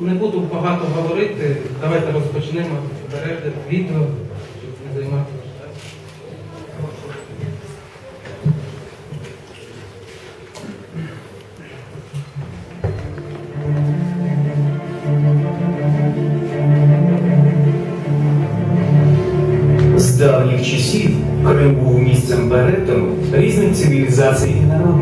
Не буду багато говорити. Давайте розпочнемо перегляд відео, щоб не займати. час. З давніх часів Крим був місцем перетину різних цивілізацій і народностей.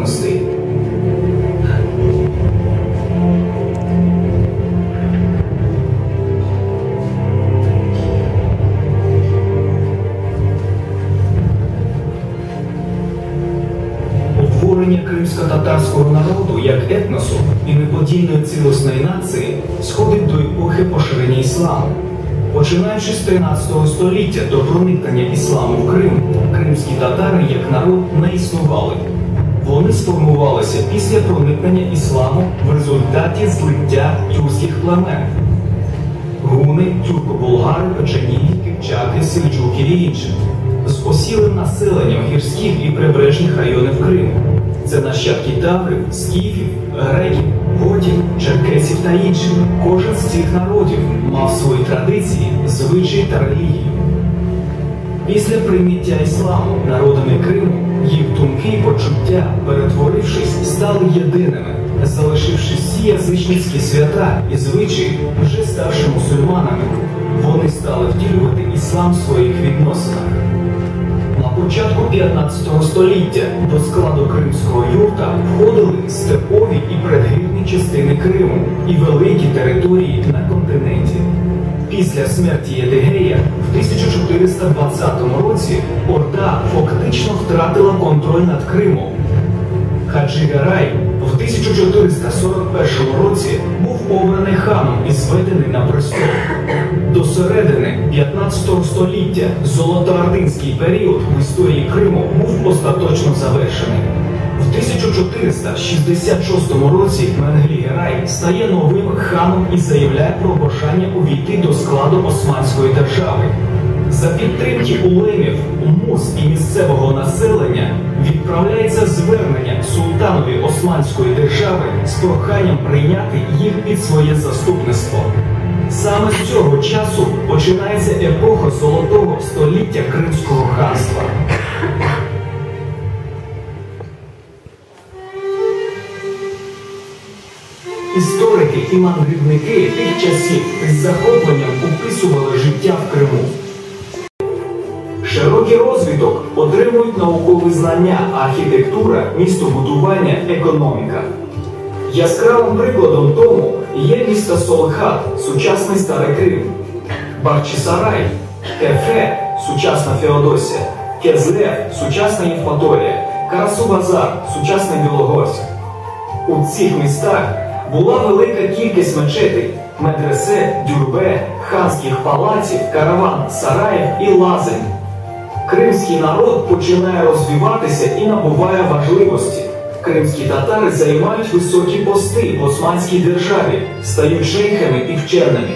Утворення кримсько-татарського народу як етносу і неподільної цілісної нації сходить до епохи поширення ісламу. Починаючи з 13 століття до проникнення ісламу в Крим, кримські татари як народ не існували. Вони сформувалися після проникнення ісламу в результаті злиття тюркських племен. Гуни, тюрко-булгари, печенії, кипчаки, сельджуки і інші. З осілим населенням гірських і прибережних районів Криму. Це нащадки таврів, скіфів, греків, готів, черкесів та інших. Кожен з цих народів мав свої традиції, звичаї та релігію. Після прийняття ісламу народами Криму їх думки і почуття, перетворившись, стали єдиними, залишивши всі язичницькі свята і звичаї, вже ставши мусульманами, вони стали втілювати іслам в своїх відносинах. Початку 15 століття до складу кримського юрта входили степові і предгірні частини Криму і великі території на континенті. Після смерті Єдигея в 1420 році Орда фактично втратила контроль над Кримом. Хаджі Гарай 1441 році був обраний ханом і зведений на престол. До середини 15 століття золотоординський період в історії Криму був остаточно завершений. В 1466 році Менглі Герай стає новим ханом і заявляє про бажання увійти до складу Османської держави. За підтримки улемів, муз і місцевого населення відправляється звернення султанові Османської держави з проханням прийняти їх під своє заступництво. Саме з цього часу починається епоха золотого століття Кримського ханства. Історики і мандрівники тих часів із захопленням описували життя в Криму. Широкий розвиток отримують наукові знання, архітектура, містобудування, економіка. Яскравим прикладом тому є місто Солхат, сучасний Старий Крим, Бахчисарай, Кефе, сучасна Феодосія, Кезлев, сучасна Євпаторія, Карасу-Базар, сучасний Білогорськ. У цих містах була велика кількість мечетей, медресе, дюрбе, ханських палаців, караван, сараїв і лазень. Кримський народ починає розвиватися і набуває важливості. Кримські татари займають високі пости в Османській державі, стають шейхами і вченими.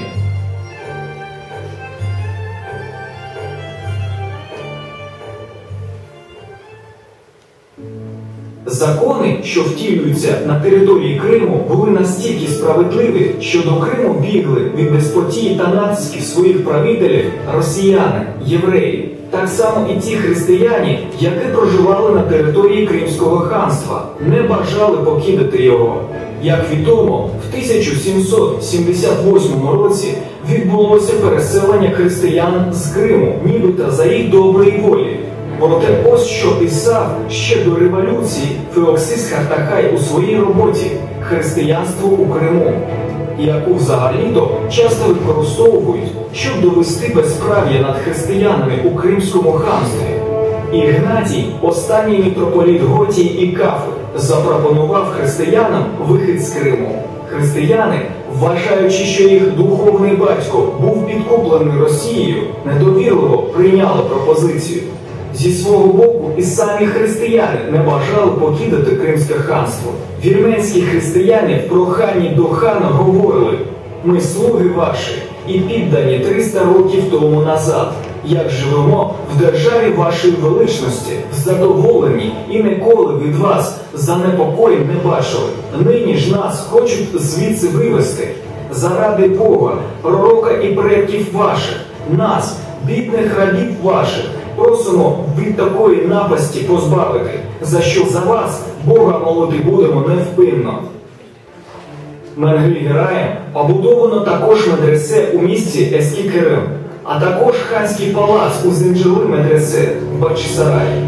Закони, що втілюються на території Криму, були настільки справедливі, що до Криму бігли від деспотії та нацисків своїх правителів росіяни, євреї, так само і ті християні, які проживали на території Кримського ханства, не бажали покидати його. Як відомо, в 1778 році відбулося переселення християн з Криму, нібито за їх доброї волі. Проте ось що писав ще до революції Феоксис Хартахай у своїй роботі Християнство у Криму, яку взагалі-то часто використовують, щоб довести безправ'я над християнами у Кримському ханстві. Ігнатій, останній митрополіт Готії і Кафи, запропонував християнам вихід з Криму. Християни, вважаючи, що їх духовний батько був підкуплений Росією, недовірливо прийняли пропозицію. Зі свого боку, і самі християни не бажали покидати Кримське ханство. Вірменські християни в проханні до хана говорили: ми слуги ваші і піддані 300 років тому назад. Як живемо в державі вашої величності, задоволені і ніколи від вас занепокоєнь не бачили. Нині ж нас хочуть звідси вивести. заради Бога, пророка і предків ваших, нас, бідних рабів ваших, просимо від такої напасті позбавити, за що за вас Бога молити будемо невпинно. Менгель-Гераєм побудовано також медресе у місті Ескі а також ханський палац у Зинджили медресе в Бачисараї.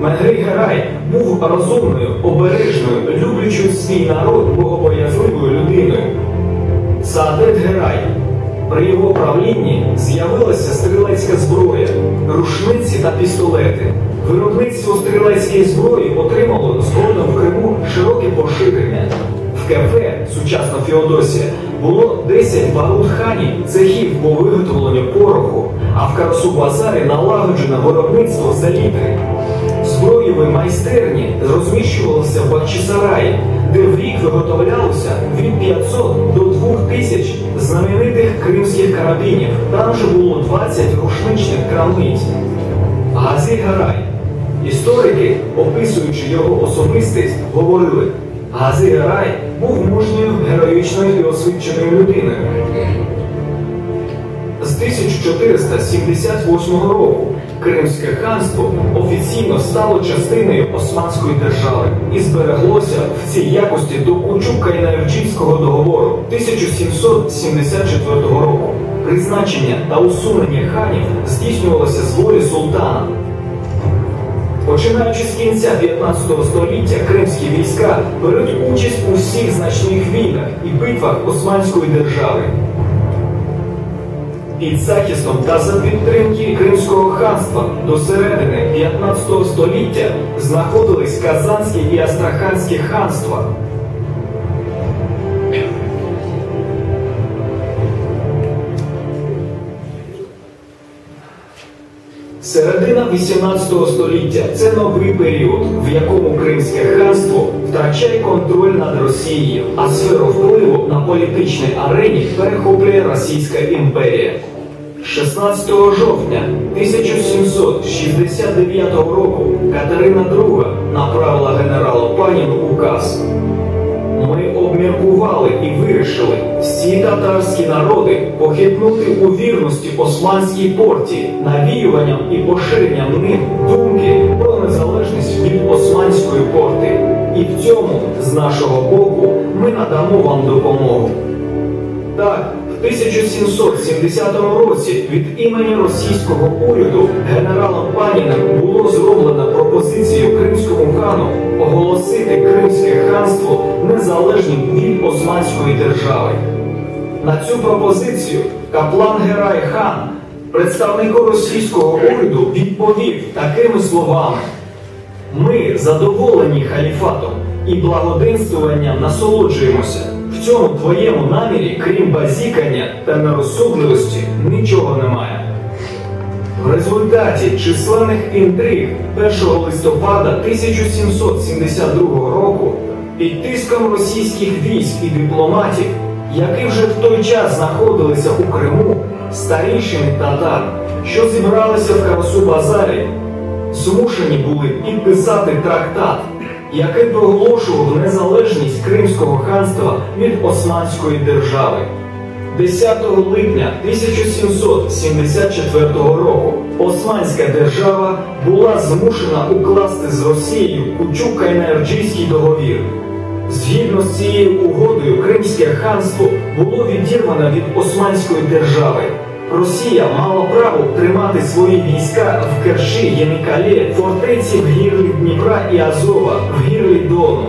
Менгель-Герай був розумною, обережною, люблячою свій народ богобоязливою людиною. Саадет Герай. При його правлінні з'явилася стрілецька зброя, рушниці та пістолети. Виробництво стрілецької зброї отримало згодом в Криму широке поширення. В кафе, сучасна Феодосія, було 10 барут хані цехів по виготовленню пороху, а в Карасу-Базарі налагоджено виробництво залітри. Зброєві майстерні розміщувалися в Бахчисараї, де в рік виготовлялося від 500 до 2000 знаменитих кримських карабінів. Там же було 20 рушничних крамниць. Газі Гарай. Історики, описуючи його особистість, говорили, Гази Гарай був мужньою, героїчною і освіченою людиною. З 1478 року Кримське ханство офіційно стало частиною Османської держави і збереглося в цій якості до Кучука і Наєвчинського договору 1774 року. Призначення та усунення ханів здійснювалося з волі султана. Починаючи з кінця 15 століття, кримські війська беруть участь у всіх значних війнах і битвах Османської держави. Під захистом та за підтримки Кримського ханства до середини 15 століття знаходились Казанське і Астраханське ханства. Середина 18 століття це новий період, в якому Кримське ханство втрачає контроль над Росією, а сферу впливу на політичній арені перехоплює Російська імперія. 16 жовтня 1769 року Катерина II направила генералу Паніну указ. Ми обміркували і вирішили всі татарські народи похитнути у вірності османській порті навіюванням і поширенням ним думки про незалежність від османської порти. І в цьому, з нашого боку, ми надамо вам допомогу. Так, 1770 році від імені російського уряду генералом Паніним було зроблено пропозицію кримському хану оголосити Кримське ханство незалежним від Османської держави. На цю пропозицію каплан Герай хан, представнику російського уряду, відповів такими словами: Ми задоволені халіфатом і благоденствуванням насолоджуємося. Цьому твоєму намірі, крім базікання та нерозсудливості, нічого немає. В результаті численних інтриг 1 листопада 1772 року під тиском російських військ і дипломатів, які вже в той час знаходилися у Криму, старішини татар, що зібралися в Карасу-Базарі, змушені були підписати трактат, який проголошував незалежність Кримського ханства від Османської держави. 10 липня 1774 року Османська держава була змушена укласти з Росією Кучук-Кайнерджійський договір. Згідно з цією угодою, Кримське ханство було відірвано від Османської держави. Росія мала право тримати свої війська в Керші, Ємікалі, фортеці в гірлі Дніпра і Азова, в гірлі Дону.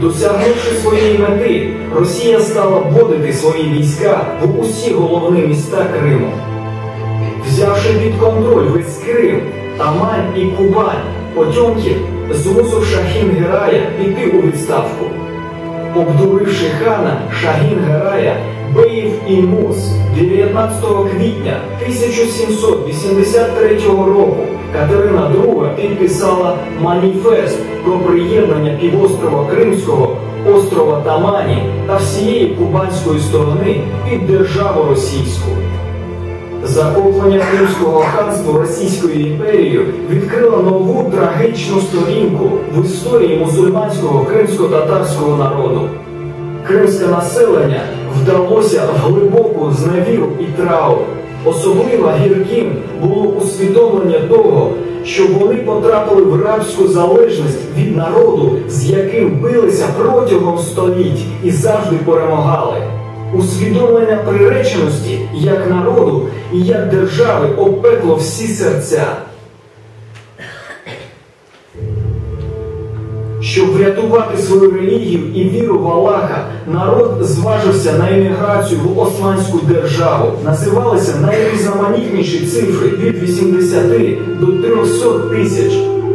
Досягнувши своєї мети, Росія стала вводити свої війська в усі головні міста Криму. Взявши під контроль весь Крим, Тамань і Кубань, Потьомкін змусив Шахін Герая піти у відставку. Обдуривши хана Шагін Герая, Беїв і Мус 19 квітня 1783 року Катерина II підписала маніфест про приєднання півострова Кримського, острова Тамані та всієї кубанської сторони під державу російську. Захоплення Кримського ханства Російською імперією відкрило нову трагічну сторінку в історії мусульманського кримсько-татарського народу. Кримське населення вдалося в глибоку зневіру і траур. Особливо гірким було усвідомлення того, що вони потрапили в рабську залежність від народу, з яким билися протягом століть і завжди перемагали. Усвідомлення приреченості як народу і як держави опекло всі серця. Щоб врятувати свою релігію і віру в Аллаха, народ зважився на еміграцію в Османську державу. Називалися найрізноманітніші цифри від 80 до 300 тисяч.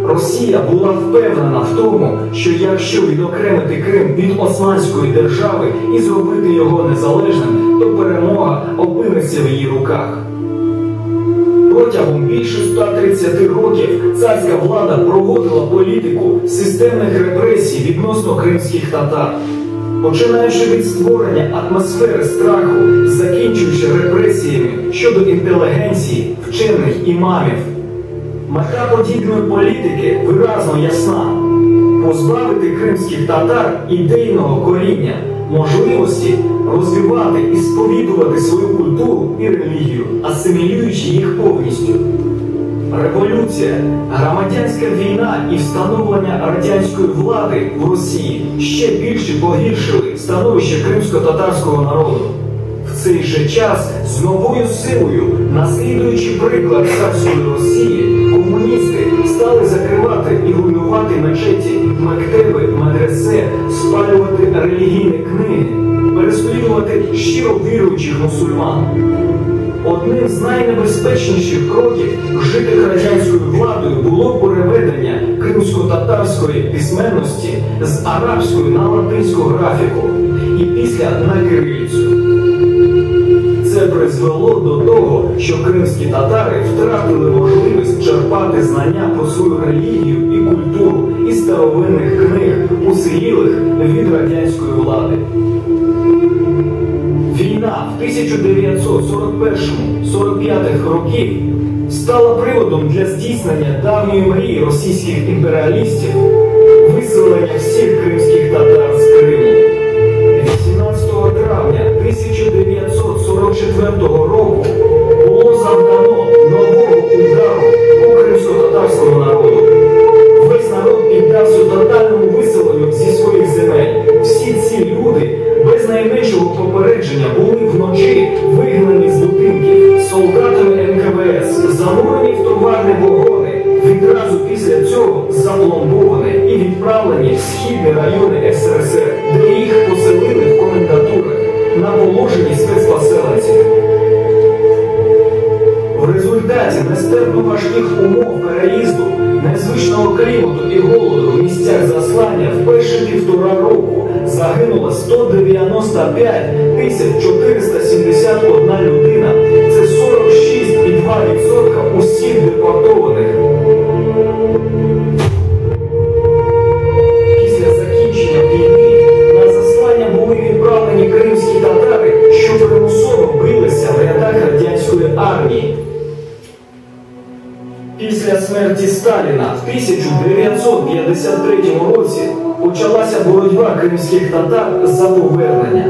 Росія була впевнена в тому, що якщо відокремити Крим від Османської держави і зробити його незалежним, то перемога опиниться в її руках. Протягом більше 130 років царська влада проводила політику системних репресій відносно кримських татар. Починаючи від створення атмосфери страху, закінчуючи репресіями щодо інтелігенції, вчених імамів. Мета подібної політики виразно ясна позбавити кримських татар ідейного коріння, можливості розвивати і сповідувати свою культуру і релігію, асимілюючи їх повністю. Революція, громадянська війна і встановлення радянської влади в Росії ще більше погіршили становище кримсько-татарського народу. В цей же час з новою силою, наслідуючи приклад царської Росії, комуністи стали закривати і руйнувати мечеті, мектеби, медресе, спалювати релігійні книги, переслідувати щиро віруючих мусульман. Одним з найнебезпечніших кроків, вжитих радянською владою, було переведення кримсько-татарської письменності з арабської на латинську графіку і після на кирилицю. Це призвело до того, що кримські татари втратили можливість черпати знання про свою релігію і культуру із старовинних книг, уцілілих від радянської влади. Війна в 1941-45 років стала приводом для здійснення давньої мрії російських імперіалістів виселення всіх кримських татар з Криму. 18 травня 1944 року було завдано нового удару по кримсько-татарському народу. Весь народ піддався тотальному виселенню зі своїх земель. Всі ці люди без найменшого попередження були східні райони СРСР, де їх поселили в комендатурах на положенні спецпоселенців. В результаті нестерпно важких умов переїзду, незвичного клімату і голоду в місцях заслання в перші півтора року загинуло 195 тисяч 471 людина. Це 46,2% усіх депортованих. Татар за повернення.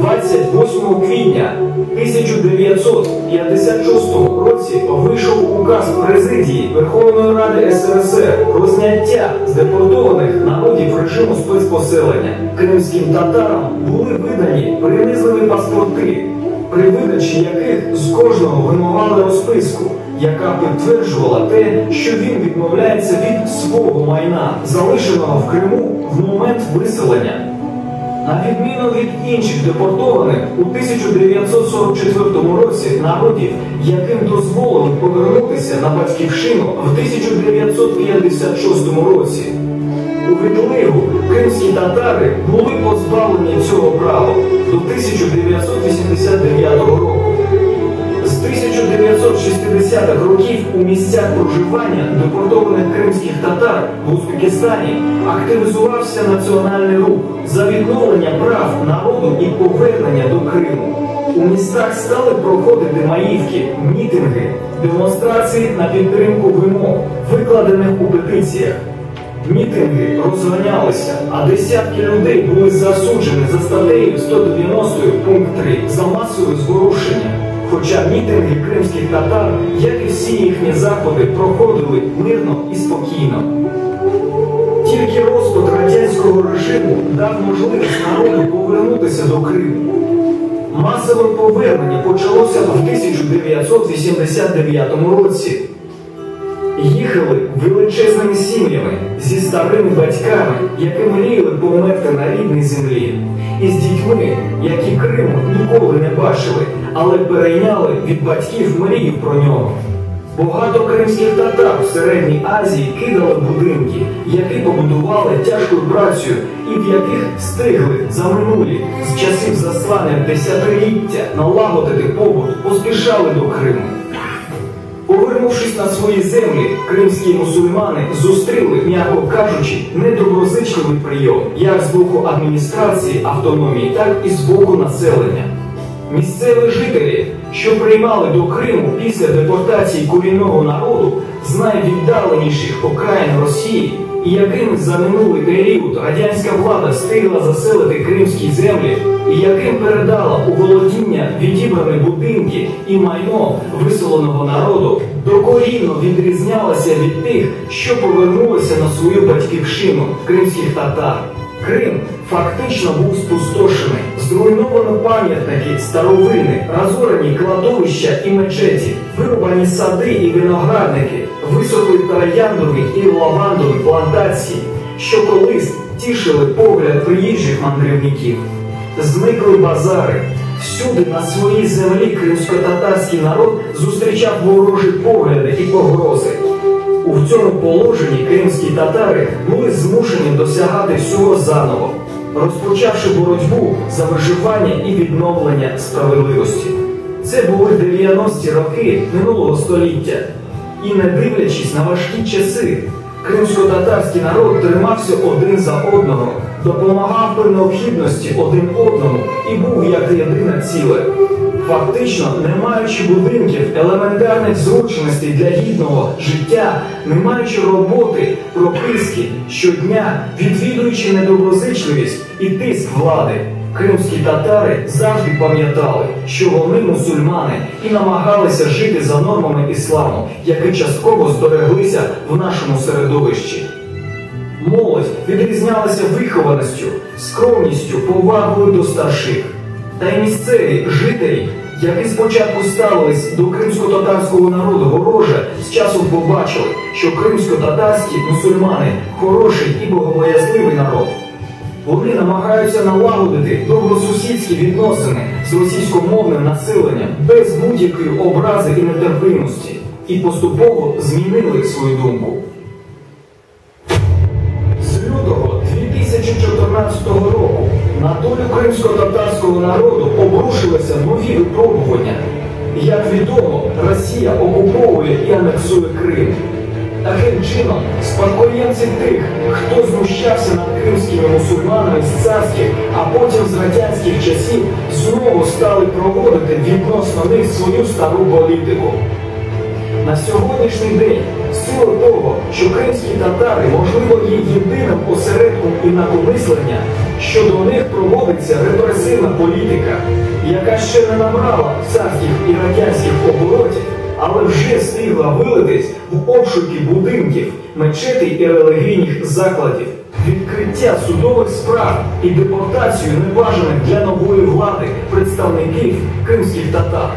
28 квітня 1956 році вийшов указ президії Верховної Ради СРСР про зняття з депортованих народів режиму спецпоселення. Кримським татарам були видані принизливі паспорти, при видачі яких з кожного вимагали розписку, яка підтверджувала те, що він відмовляється від свого майна, залишеного в Криму в момент виселення. На відміну від інших депортованих у 1944 році народів, яким дозволили повернутися на батьківщину в 1956 році. У відливу кримські татари були позбавлені цього права до 1989 року. З 1960-х років у місцях проживання депортованих кримських татар в Узбекистані активізувався національний рух за відновлення прав народу і повернення до Криму. У містах стали проходити маївки, мітинги, демонстрації на підтримку вимог, викладених у петиціях. Мітинги розганялися, а десятки людей були засуджені за статтею 190 пункт 3 за масове зворушення. Хоча мітинги кримських татар, як і всі їхні заходи, проходили мирно і спокійно. Тільки розпад радянського режиму дав можливість народу повернутися до Криму. Масове повернення почалося в 1989 році. Їхали величезними сім'ями зі старими батьками, які мріяли померти на рідній землі, і з дітьми, які Криму ніколи не бачили, але перейняли від батьків мрію про нього. Багато кримських татар в Середній Азії кидали будинки, які побудували тяжкою працею і в яких встигли за минулі з часів заслання десятиліття налагодити побут, поспішали до Криму. Повернувшись на свої землі, кримські мусульмани зустріли, м'яко кажучи, недоброзичливий прийом як з боку адміністрації автономії, так і з боку населення. Місцеві жителі, що приймали до Криму після депортації корінного народу з найвіддаленіших окраїн Росії, і яким за минулий період радянська влада встигла заселити кримські землі, і яким передала у володіння відібрані будинки і майно виселеного народу, докорінно відрізнялася від тих, що повернулися на свою батьківщину кримських татар. Крим фактично був спустошений, зруйновано пам'ятники, старовини, розорені кладовища і мечеті, вирубані сади і виноградники, висохли трояндові і лавандові плантації, що колись тішили погляд приїжджих мандрівників. Зникли базари. Всюди на своїй землі кримсько-татарський народ зустрічав ворожі погляди і погрози. У цьому положенні кримські татари були змушені досягати всього заново, розпочавши боротьбу за виживання і відновлення справедливості. Це були 90-ті роки минулого століття. І не дивлячись на важкі часи, кримсько-татарський народ тримався один за одного, допомагав при необхідності один одному і був як єдине ціле. Фактично, не маючи будинків, елементарних зручностей для гідного життя, не маючи роботи, прописки щодня, відвідуючи недоброзичливість і тиск влади, кримські татари завжди пам'ятали, що вони мусульмани і намагалися жити за нормами ісламу, які частково збереглися в нашому середовищі. Молодь відрізнялася вихованістю, скромністю, повагою до старших. Та й місцеві жителі, які спочатку ставились до кримсько-татарського народу вороже, з часом побачили, що кримсько-татарські мусульмани хороший і богобоязливий народ. Вони намагаються налагодити добросусідські відносини з російськомовним населенням без будь-якої образи і нетерпимості, і поступово змінили свою думку. З лютого 2014 року на долю кримсько-татарського народу обрушилися нові випробування. Як відомо, Росія окуповує і анексує Крим. Таким чином, спадкоємці тих, хто знущався над кримськими мусульманами з царських, а потім з радянських часів, знову стали проводити відносно них свою стару політику. На сьогоднішній день, в силу того, що кримські татари, можливо, є єдиним осередком інакомислення, що до них проводиться репресивна політика, яка ще не набрала царських і радянських оборотів, але вже встигла вилитись в обшуки будинків, мечетей і релігійних закладів, відкриття судових справ і депортацію небажаних для нової влади представників кримських татар.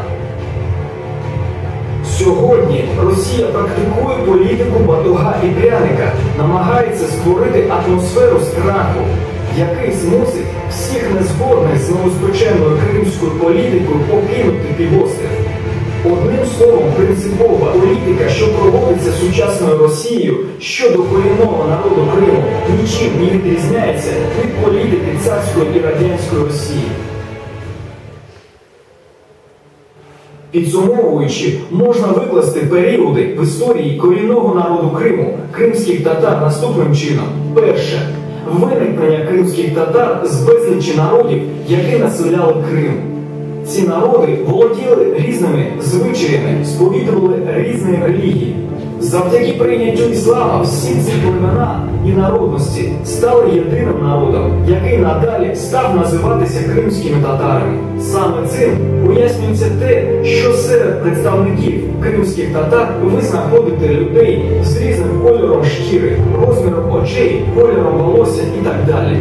Сьогодні Росія практикує політику батуга і пряника, намагається створити атмосферу страху, який змусить всіх незгодних з новоспеченою кримською політикою покинути півострів. Одним словом, принципова політика, що проводиться сучасною Росією щодо корінного народу Криму, нічим не відрізняється від політики царської і радянської Росії. Підсумовуючи, можна викласти періоди в історії корінного народу Криму, кримських татар наступним чином. Перше виникнення кримських татар з безлічі народів, які населяли Крим. Ці народи володіли різними звичаями, сповідували різні релігії. Завдяки прийняттю іслама всі ці племена і народності стали єдиним народом, який надалі став називатися кримськими татарами. Саме цим пояснюється те, що серед представників кримських татар ви знаходите людей з різним кольором шкіри, розміром очей, кольором волосся і так далі.